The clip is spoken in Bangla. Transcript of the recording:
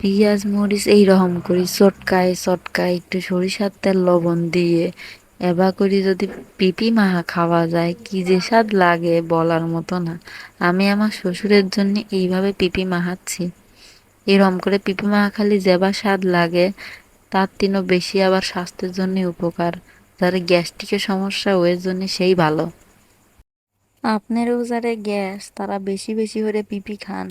পেঁয়াজ, মরিচ এই রকম করি। চটকায় চটকায় একটু সরিষার তেল, লবণ দিয়ে এবা করি যদি পিপি মাহা খাওয়া যায়। কি যে স্বাদ লাগে বলার মতো না। আমি আমার শ্বশুরের জন্য এইভাবে পিপি মাহাচ্ছি এরম করে পিপি মাহা খালি যেবা স্বাদ লাগে, তার তিনও বেশি আবার স্বাস্থ্যের জন্য উপকার। যারা গ্যাস্ট্রিকের সমস্যা ওয়ের জন্য সেই ভালো। আপনারও যারা গ্যাস, তারা বেশি বেশি করে পিপি খান।